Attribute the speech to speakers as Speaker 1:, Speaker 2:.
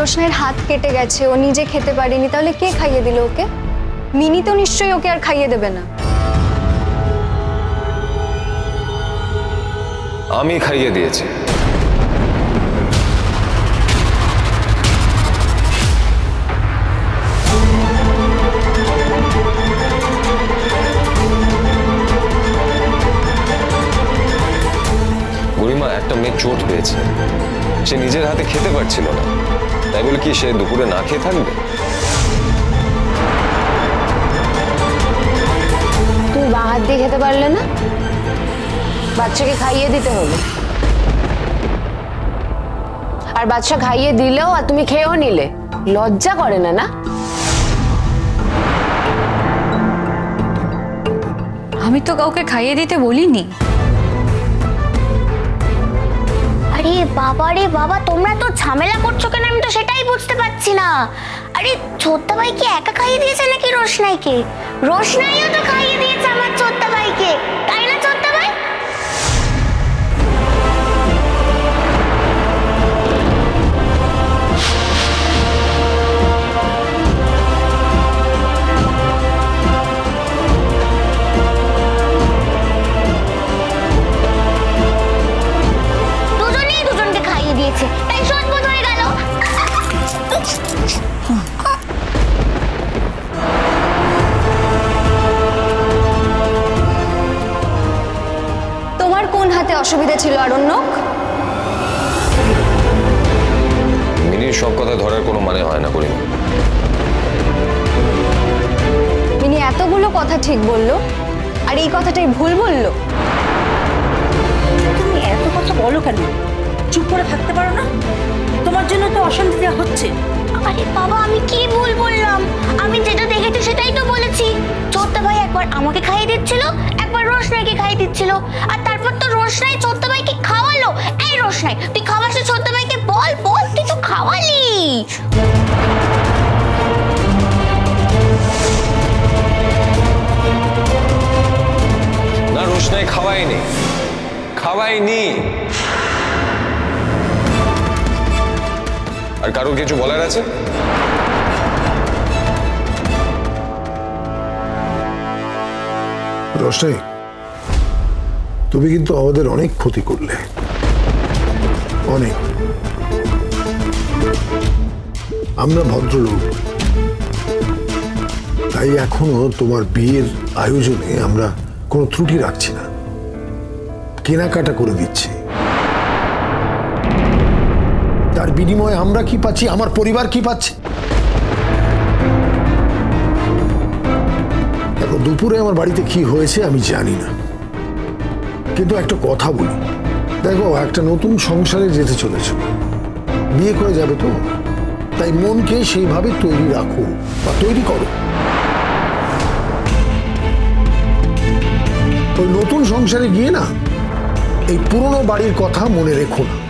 Speaker 1: রোশনাইয়ের হাত কেটে গেছে, ও নিজে খেতে পারেনি, তাহলে কে খাইয়ে দিল ওকে? মিনি তো নিশ্চয়ই ওকে আর খাইয়ে দেবে না।
Speaker 2: আমি খাইয়ে দিয়েছি। বুড়িমা একটা মেয়ে চোট পেয়েছে। সে নিজের হাতে খেতে পারছিল না। তাই বলে কি সে দুপুরে না খেয়ে থাকবে?
Speaker 3: তুমি বা হাত দিয়ে খেতে পারলে না? বাচ্চাকে খাইয়ে দিতে হলো আর বাচ্চা খাইয়ে দিলেও আর তুমি খেয়েও নিলে। লজ্জা করে না না?
Speaker 4: আমি তো কাউকে খাইয়ে দিতে বলিনি।
Speaker 5: বাবা রে বাবা, তোমরা তো ঝামেলা করছ কেন? আমি তো সেটাই বুঝতে পারছি না। আরে ছোট্টা ভাই কি একা খাইয়ে দিয়েছে নাকি রোশনাইকে? রোশনাইও তো খাইয়ে দিয়েছে আমার ছোট্টা ভাইকে তাই না
Speaker 1: তোমার কোন হাতে অসুবিধা ছিল আরণ্যক?
Speaker 2: মিনির সব কথা ধরার কোনো মানে হয় না বুড়িমা
Speaker 1: মিনি এতগুলো কথা ঠিক বলল আর এই কথাটাই ভুল বলল?
Speaker 6: তুমি এত কথা বলো কেন? চুপ করে থাকতে পারো না? তোমার জন্য তো অশান্তিটা হচ্ছে।
Speaker 5: আরে বাবা, আমি কি ভুল বললাম? আমি যেটা দেখেছি সেটাই তো বলেছি। ছোট্টা ভাই একবার আমাকে খাইয়ে দিচ্ছিল, একবার রোশনাইকে খাইয়ে দিচ্ছিল। আর তারপর তো রোশনাই ছোট্টা ভাইকে খাওয়ালো। এই রোশনাই, তুই খাওয়াস ছোট্ট ভাইকে? বল বল, তুই তো খাওয়ালি।
Speaker 2: না, রোশনাই খাওয়াইনি খাওয়াইনি আর কারও কিছু বলার আছে?
Speaker 7: তুমি কিন্তু আমাদের অনেক ক্ষতি করলে। অনেক। আমরা ভদ্রলোক। তাই এখনও তোমার বিয়ের আয়োজনে আমরা কোনো ত্রুটি রাখছি না। কেনাকাটা করে দিচ্ছি। তার বিনিময়ে আমরা কি পাচ্ছি? আমার পরিবার কি পাচ্ছে? দেখো, দুপুরে আমার বাড়িতে কি হয়েছে আমি জানি না। কিন্তু একটা কথা বলি। দেখো, একটা নতুন সংসারে যেতে চলেছ। বিয়ে করে যাবে তো? তাই মনকে সেইভাবে তৈরি রাখো বা তৈরি করো। ওই নতুন সংসারে গিয়ে না, এই পুরনো বাড়ির কথা মনে রেখো না।